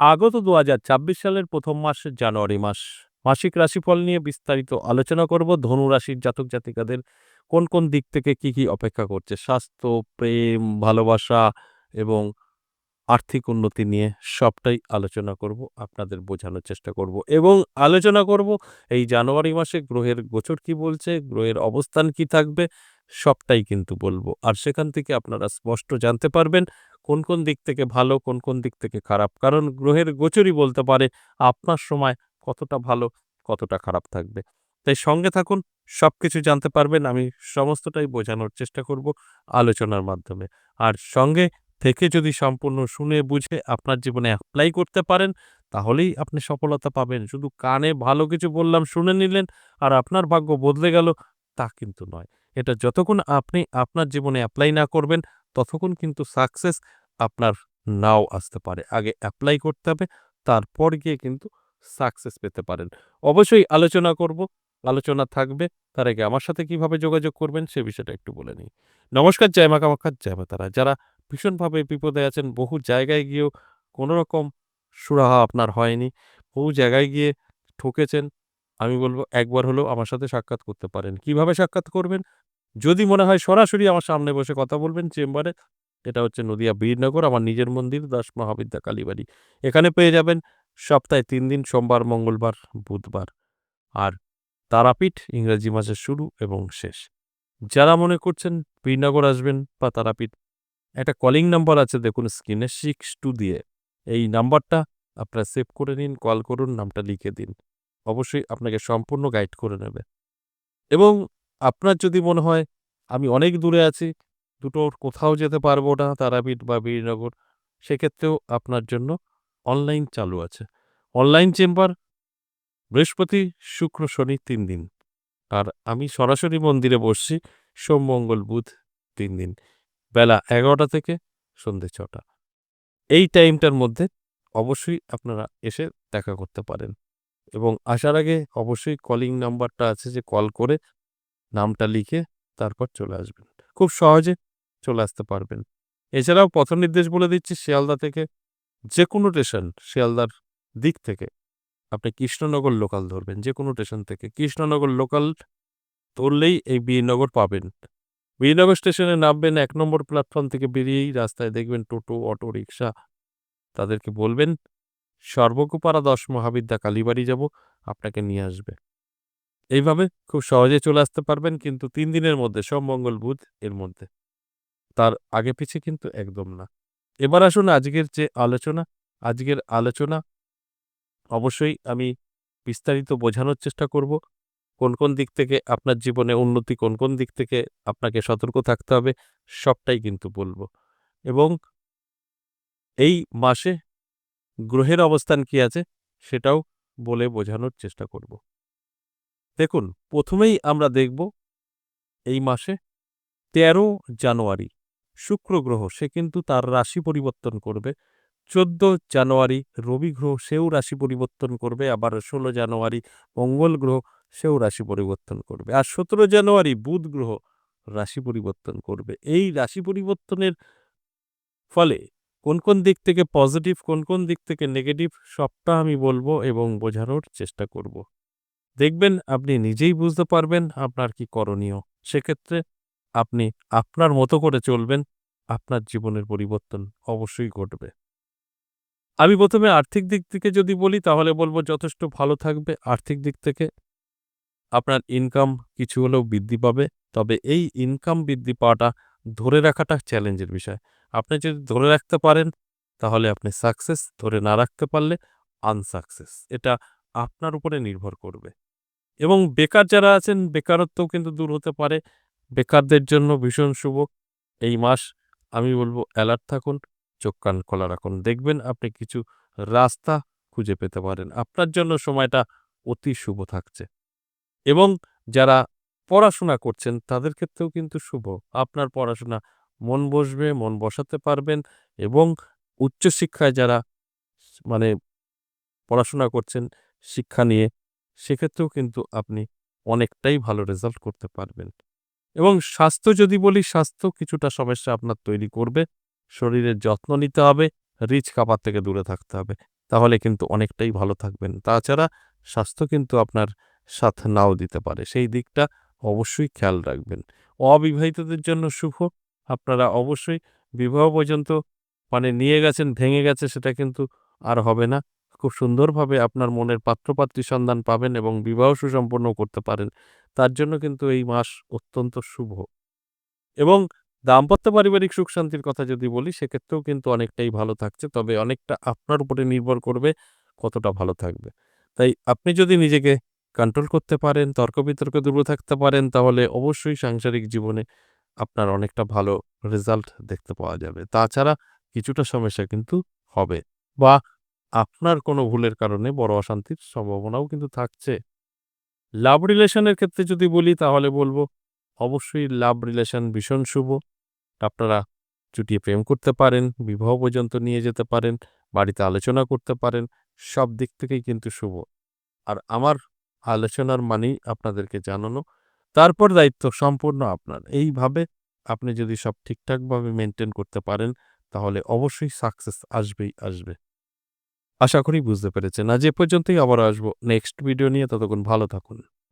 আগত দু সালের প্রথম মাস, জানুয়ারি মাস। মাসিক রাশিফল নিয়ে বিস্তারিত আলোচনা করব। ধনু রাশির জাতক জাতিকাদের কোন কোন দিক থেকে কি কি অপেক্ষা করছে? স্বাস্থ্য, প্রেম, ভালোবাসা এবং আর্থিক উন্নতি নিয়ে সবটাই আলোচনা করব, আপনাদের বোঝানোর চেষ্টা করব। এবং আলোচনা করব এই জানুয়ারি মাসে গ্রহের গোচর কি বলছে, গ্রহের অবস্থান কি থাকবে, সবটাই কিন্তু বলব। আর সেখান থেকে আপনারা স্পষ্ট জানতে পারবেন কোন কোন দিক থেকে ভালো, কোন কোন দিক থেকে খারাপ? কারণ গ্রহের গোচরই বলতে পারে আপনার সময় কতটা ভালো, কতটা খারাপ থাকবে। তাই সঙ্গে থাকুন সব কিছু জানতে পারবেন, আমি সমস্তটাই বোঝানোর চেষ্টা করব আলোচনার মাধ্যমে। আর সঙ্গে থেকে যদি সম্পূর্ণ শুনে, বুঝে আপনার জীবনে অ্যাপ্লাই করতে পারেন, তাহলেই আপনি সফলতা পাবেন। শুধু কানে ভালো কিছু বললাম, শুনে নিলেন, আর আপনার ভাগ্য বদলে গেল, তা কিন্তু নয়। এটা যতক্ষণ আপনি আপনার জীবনে অ্যাপ্লাই না করবেন, ততক্ষণ কিন্তু সাকসেস আপনার নাও আসতে পারে। আগে অ্যাপ্লাই করতে হবে, তারপর গিয়ে কিন্তু সাকসেস পেতে পারেন। অবশ্যই আলোচনা করব, আলোচনা থাকবে। তার আগে আমার সাথে কীভাবে যোগাযোগ করবেন সে বিষয়টা একটু বলে নিই। নমস্কার, জয় মা কামাখ্যা জয় মা তারা। যারা ভীষণভাবে বিপদে আছেন, বহু জায়গায় গিয়েও কোনো রকম সুরাহা আপনার হয়নি, বহু জায়গায় গিয়ে ঠকেছেন, আমি বলব একবার হলেও আমার সাথে সাক্ষাৎ করতে পারেন। কীভাবে সাক্ষাৎ করবেন? যদি মনে হয় সরাসরি আমার সামনে বসে কথা বলবেন চেম্বারে এটা হচ্ছে নদিয়া বীরনগর, আমার নিজের মন্দির দাস মহাবিদ্যা কালীবাড়ি এখানে পেয়ে যাবেন সপ্তাহে তিন দিন, সোমবার, মঙ্গলবার, বুধবার। আর তারাপীঠ ইংরেজি মাসের শুরু এবং শেষ। যারা মনে করছেন বীরনগর আসবেন বা তারাপীঠ, একটা কলিং নাম্বার আছে দেখুন স্ক্রিনে, সিক্স টু দিয়ে। এই নাম্বারটা আপনারা সেভ করে নিন, কল করুন, নামটা লিখে দিন। অবশ্যই আপনাকে সম্পূর্ণ গাইড করে নেবে। এবং আপনার যদি মনে হয়, আমি অনেক দূরে আছি দুটোর কোথাও যেতে পারব না, তারাপীঠ বা বীরনগর। সেক্ষেত্রেও আপনার জন্য অনলাইন চালু আছে। অনলাইন চেম্বার বৃহস্পতি, শুক্র, শনি তিন দিন। আর আমি সরাসরি মন্দিরে বসছি, সোম, মঙ্গল, বুধ তিন দিন। বেলা এগারোটা থেকে সন্ধে ছটা। এই টাইমটার মধ্যে অবশ্যই আপনারা এসে দেখা করতে পারেন। এবং আসার আগে অবশ্যই কলিং নাম্বারটা আছে যে কল করে নামটা লিখে তারপর চলে আসবেন। খুব সহজে চলে আসতে পারবেন। এছাড়াও পথ নির্দেশ বলে দিচ্ছি শিয়ালদা থেকে যে কোনো স্টেশন শিয়ালদার দিক থেকে। আপনি কৃষ্ণনগর লোকাল ধরবেন যে কোনো স্টেশন থেকে। কৃষ্ণনগর লোকাল ধরলেই এই বীরনগর পাবেন। বীরনগর স্টেশনে নামবেন, এক নম্বর প্ল্যাটফর্ম থেকে বেরিয়েই রাস্তায় দেখবেন টোটো, অটো, রিক্সা তাদেরকে বলবেন সর্বকুপারা দশ মহাবিদ্যা কালীবাড়ি যাব, আপনাকে নিয়ে আসবে। এইভাবে খুব সহজে চলে আসতে পারবেন, কিন্তু তিন দিনের মধ্যে, সোম, মঙ্গল, বুধ এর মধ্যে। তার আগে পিছে কিন্তু একদম না। এবার আসুন আজকের যে আলোচনা, আজকের আলোচনা অবশ্যই আমি বিস্তারিত বোঝানোর চেষ্টা করব। কোন কোন দিক থেকে আপনার জীবনে উন্নতি, কোন কোন দিক থেকে আপনাকে সতর্ক থাকতে হবে সবটাই কিন্তু বলব। এবং এই মাসে গ্রহের অবস্থান কি আছে সেটাও বলে বোঝানোর চেষ্টা করব। দেখুন, প্রথমেই আমরা দেখব এই মাসে তেরো জানুয়ারি। শুক্র গ্রহ, সে কিন্তু তার রাশি পরিবর্তন করবে। চোদ্দ জানুয়ারি রবি গ্রহ, সেও রাশি পরিবর্তন করবে। আবার ষোলো জানুয়ারি মঙ্গল গ্রহ, সেও রাশি পরিবর্তন করবে। আর সতেরো জানুয়ারি বুধ গ্রহ, রাশি পরিবর্তন করবে। এই রাশি পরিবর্তনের ফলে কোন কোন দিক থেকে পজিটিভ, কোন কোন দিক থেকে নেগেটিভ, সবটা আমি বলব এবং বোঝানোর চেষ্টা করব। দেখবেন আপনি নিজেই বুঝতে পারবেন আপনার কি করণীয়। সেক্ষেত্রে আপনি আপনার মতো করে চলবেন, আপনার জীবনের পরিবর্তন অবশ্যই ঘটবে। আমি প্রথমে আর্থিক দিক থেকে যদি বলি, তাহলে বলব যথেষ্ট ভালো থাকবে। আর্থিক দিক থেকে আপনার ইনকাম কিছু হলেও বৃদ্ধি পাবে। তবে এই ইনকাম বৃদ্ধি পাওয়াটা ধরে রাখাটা চ্যালেঞ্জের বিষয়। আপনি যদি ধরে রাখতে পারেন, তাহলে আপনি সাকসেস ধরে না রাখতে পারলে আনসাকসেস এটা আপনার উপরে নির্ভর করবে। এবং বেকার যারা আছেন, বেকারত্বও কিন্তু দূর হতে পারে। বেকারদের জন্য ভীষণ শুভ। এই মাস আমি বলব অ্যালার্ট থাকুন, চোখ কান খোলা রাখুন। দেখবেন আপনি কিছু রাস্তা খুঁজে পেতে পারেন। আপনার জন্য সময়টা অতি শুভ থাকছে। এবং যারা পড়াশোনা করছেন, তাদের ক্ষেত্রেও কিন্তু শুভ। আপনার পড়াশোনা মন বসবে, মন বসাতে পারবেন এবং উচ্চশিক্ষায় যারা মানে পড়াশোনা করছেন, শিক্ষা নিয়ে, সেক্ষেত্রেও কিন্তু আপনি অনেকটাই ভালো রেজাল্ট করতে পারবেন। এবং স্বাস্থ্য যদি বলি, স্বাস্থ্য কিছুটা সমস্যা আপনার তৈরি করবে। শরীরের যত্ন নিতে হবে, রিচ খাবার থেকে দূরে থাকতে হবে। তাহলে কিন্তু অনেকটাই ভালো থাকবেন। তাছাড়া স্বাস্থ্য কিন্তু আপনার সাথ নাও দিতে পারে। সেই দিকটা অবশ্যই খেয়াল রাখবেন। অবিবাহিতদের জন্য শুভ। আপনারা অবশ্যই বিবাহ পর্যন্ত মানে নিয়ে গেছেন, ভেঙে গেছে, সেটা কিন্তু আর হবে না। খুব সুন্দরভাবে আপনার মনের পাত্রপাত্রী সন্ধান পাবেন এবং বিবাহ সুসম্পন্ন করতে পারেন। তার জন্য কিন্তু এই মাস অত্যন্ত শুভ। এবং দাম্পত্য পারিবারিক সুখ শান্তির কথা যদি বলি, সেক্ষেত্রেও কিন্তু অনেকটাই ভালো থাকছে, তবে অনেকটা আপনার উপরে নির্ভর করবে কতটা ভালো থাকবে। তাই আপনি যদি নিজেকে কন্ট্রোল করতে পারেন, তর্ক বিতর্কে দূরে থাকতে পারেন, তাহলে অবশ্যই সাংসারিক জীবনে আপনার অনেকটা ভালো রেজাল্ট দেখতে পাওয়া যাবে। তাছাড়া কিছুটা সমস্যা কিন্তু হবে, বা আপনার কোনো ভুলের কারণে বড় অশান্তির সম্ভাবনাও কিন্তু থাকছে। লাভ রিলেশনের ক্ষেত্রে যদি বলি, তাহলে বলব অবশ্যই লাভ রিলেশন ভীষণ শুভ। আপনারা চুটিয়ে প্রেম করতে পারেন, বিবাহ পর্যন্ত নিয়ে যেতে পারেন, বাড়িতে আলোচনা করতে পারেন, সব দিক থেকেই কিন্তু শুভ। আর আমার আলোচনার মানেই আপনাদেরকে জানানো, তারপর দায়িত্ব সম্পূর্ণ আপনার। এইভাবে আপনি যদি সব ঠিকঠাকভাবে মেনটেন করতে পারেন, তাহলে অবশ্যই সাকসেস আসবেই আসবে। আশা করি বুঝতে পেরেছেন। আজ এ পর্যন্তই আবার আসব নেক্সট ভিডিও নিয়ে। ততক্ষণ ভালো থাকুন।